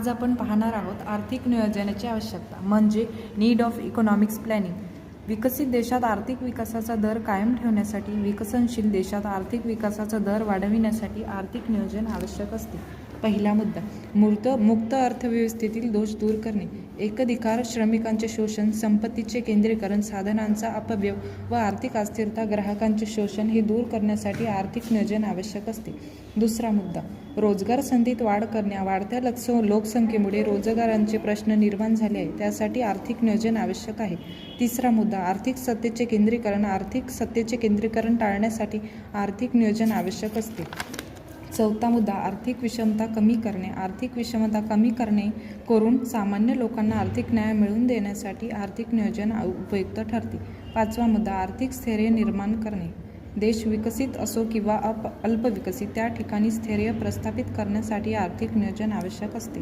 आज आपण पाहणार आहोत आर्थिक नियोजनाची आवश्यकता म्हणजे नीड ऑफ इकॉनॉमिक्स प्लॅनिंग विकसित देशात आर्थिक विकासाचा दर कायम ठेवण्यासाठी विकसनशील देशात आर्थिक विकासाचा दर वाढविण्यासाठी आर्थिक नियोजन आवश्यक असते. पहिला मुद्दा मूर्त मुक्त अर्थव्यवस्थेतील दोष दूर करणे. एकधिकार श्रमिकांचे शोषण संपत्तीचे केंद्रीकरण साधनांचा अपव्यय व आर्थिक अस्थिरता ग्राहकांचे शोषण हे दूर करण्यासाठी आर्थिक नियोजन आवश्यक असते. दुसरा मुद्दा रोजगार संधीत वाढ करण्या वाढत्या लक्ष लोकसंख्येमुळे रोजगारांचे प्रश्न निर्माण झाले आहे त्यासाठी आर्थिक नियोजन आवश्यक आहे. तिसरा मुद्दा आर्थिक सत्तेचे केंद्रीकरण आर्थिक सत्तेचे केंद्रीकरण टाळण्यासाठी आर्थिक नियोजन आवश्यक असते. चौथा मुद्दा आर्थिक विषमता कमी करणे. आर्थिक विषमता कमी करणे करून सामान्य लोकांना आर्थिक न्याय मिळवून देण्यासाठी आर्थिक नियोजन उपयुक्त ठरते. पाचवा मुद्दा आर्थिक स्थैर्य निर्माण करणे. देश विकसित असो किंवा अप अल्पविकसित त्या ठिकाणी स्थैर्य प्रस्थापित करण्यासाठी आर्थिक नियोजन आवश्यक असते.